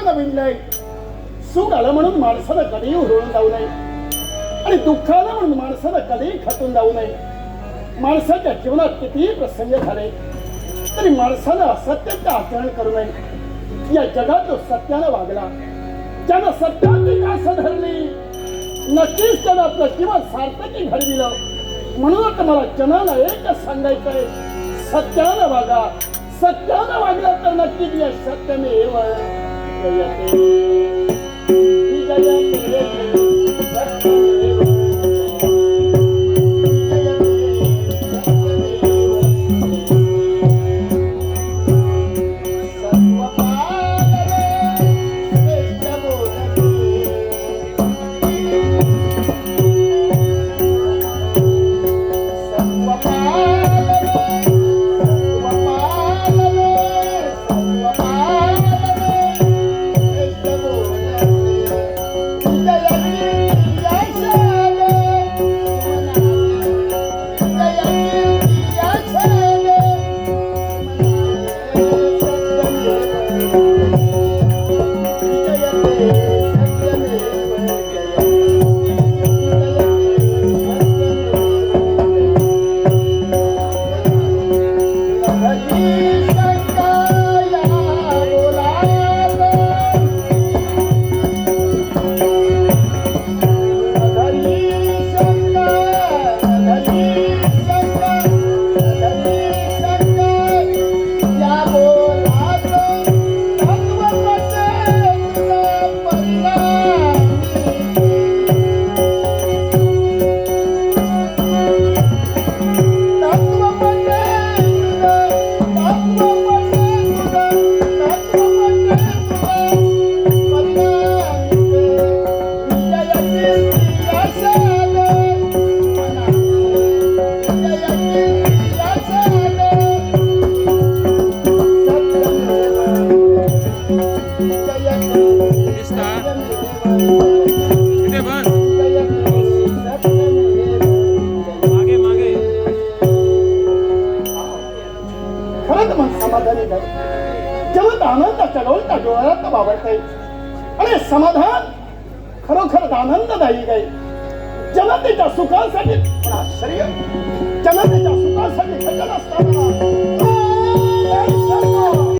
दुःखानं सुख आलं म्हणून माणसाला कधीही उधळून जाऊ नये. आणि दुःख आलं म्हणून माणसाला कधीही खातून जाऊ नये. माणसाच्या जीवनात कितीही प्रसंग झाले तरी माणसानं असत्याचं आचरण करू नये. या जगात जो सत्यानं वागला. ज्यानं सत्याची कास धरली नक्कीच त्यानं आपलं जीवन सार्थकी घडविलं. म्हणूनच मला जनाला एकच सांगायचंय सत्यानं वागा. सत्यानं वागलं तर नक्कीच या सत्यमेव जयते विजयते मन समाधानी नाही जेव्हा आनंदाच्या डोळता डोळ्यात वावरते आणि समाधान खरोखर आनंददायी गाई जनतेच्या सुखासाठी आश्चर्य. जनतेच्या सुखासाठी खचत असताना